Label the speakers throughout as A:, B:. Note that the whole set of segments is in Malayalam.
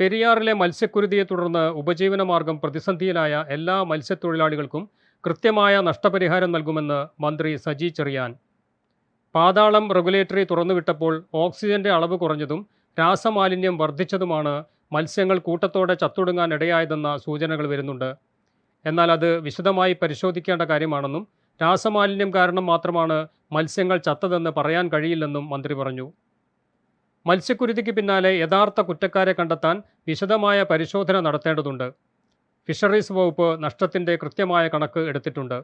A: പെരിയാറിലെ മത്സ്യക്കുരുതിയെ തുടർന്ന് ഉപജീവനമാർഗം പ്രതിസന്ധിയിലായ എല്ലാ മത്സ്യത്തൊഴിലാളികൾക്കും കൃത്യമായ നഷ്ടപരിഹാരം നൽകുമെന്ന് മന്ത്രി സജി ചെറിയാൻ. പാതാളം റെഗുലേറ്ററി തുറന്നുവിട്ടപ്പോൾ ഓക്സിജന്റെ അളവ് കുറഞ്ഞതും രാസമാലിന്യം വർദ്ധിച്ചതുമാണ് മത്സ്യങ്ങൾ കൂട്ടത്തോടെ ചത്തൊടുങ്ങാൻ ഇടയായതെന്ന സൂചനകൾ വരുന്നുണ്ട്. എന്നാൽ അത് വിശദമായി പരിശോധിക്കേണ്ട കാര്യമാണെന്നും രാസമാലിന്യം കാരണം മാത്രമാണ് മത്സ്യങ്ങൾ ചത്തതെന്ന് പറയാൻ കഴിയില്ലെന്നും മന്ത്രി പറഞ്ഞു. മത്സ്യക്കുരുതിക്ക് പിന്നാലെ യഥാർത്ഥ കുറ്റക്കാരെ കണ്ടെത്താൻ വിശദമായ പരിശോധന നടത്തേണ്ടതുണ്ട്. ഫിഷറീസ് വകുപ്പ് നഷ്ടത്തിന്റെ കൃത്യമായ കണക്ക് എടുത്തിട്ടുണ്ട്.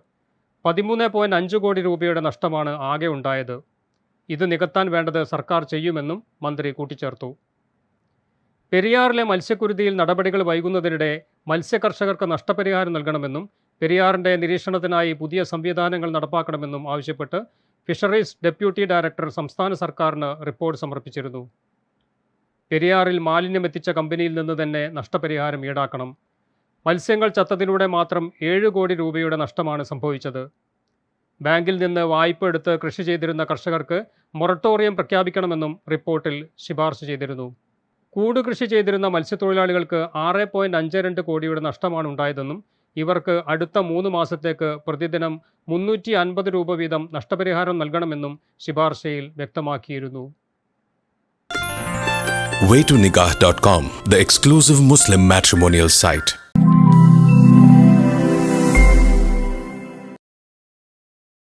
A: പതിമൂന്ന് പോയിന്റ് അഞ്ച് കോടി രൂപയുടെ നഷ്ടമാണ് ആകെ ഉണ്ടായത്. ഇത് നികത്താൻ വേണ്ടത് സർക്കാർ ചെയ്യുമെന്നും മന്ത്രി കൂട്ടിച്ചേർത്തു. പെരിയാറിലെ മത്സ്യക്കുരുതിയിൽ നടപടികൾ വൈകുന്നതിനിടെ മത്സ്യകർഷകർക്ക് നഷ്ടപരിഹാരം നൽകണമെന്നും പെരിയാറിന്റെ നിരീക്ഷണത്തിനായി പുതിയ സംവിധാനങ്ങൾ നടപ്പാക്കണമെന്നും ആവശ്യപ്പെട്ട് ഫിഷറീസ് ഡെപ്യൂട്ടി ഡയറക്ടർ സംസ്ഥാന സർക്കാരിന് റിപ്പോർട്ട് സമർപ്പിച്ചിരുന്നു. പെരിയാറിൽ മാലിന്യമെത്തിച്ച കമ്പനിയിൽ നിന്ന് തന്നെ നഷ്ടപരിഹാരം ഈടാക്കണം. മത്സ്യങ്ങൾ ചത്തതിലൂടെ മാത്രം ഏഴ് കോടി രൂപയുടെ നഷ്ടമാണ് സംഭവിച്ചത്. ബാങ്കിൽ നിന്ന് വായ്പ എടുത്ത് കൃഷി ചെയ്തിരുന്ന കർഷകർക്ക് മൊറട്ടോറിയം പ്രഖ്യാപിക്കണമെന്നും റിപ്പോർട്ടിൽ ശുപാർശ ചെയ്തിരുന്നു. കൂട് കൃഷി ചെയ്തിരുന്ന മത്സ്യത്തൊഴിലാളികൾക്ക് ആറ് പോയിന്റ് അഞ്ച് രണ്ട് കോടിയുടെ നഷ്ടമാണ് ഉണ്ടായതെന്നും ഇവർക്ക് അടുത്ത മൂന്ന് മാസത്തേക്ക് പ്രതിദിനം മുന്നൂറ്റി അൻപത് രൂപ വീതം നഷ്ടപരിഹാരം നൽകണമെന്നും ശുപാർശയിൽ വ്യക്തമാക്കിയിരുന്നു
B: waytonikah.com, the exclusive Muslim matrimonial site.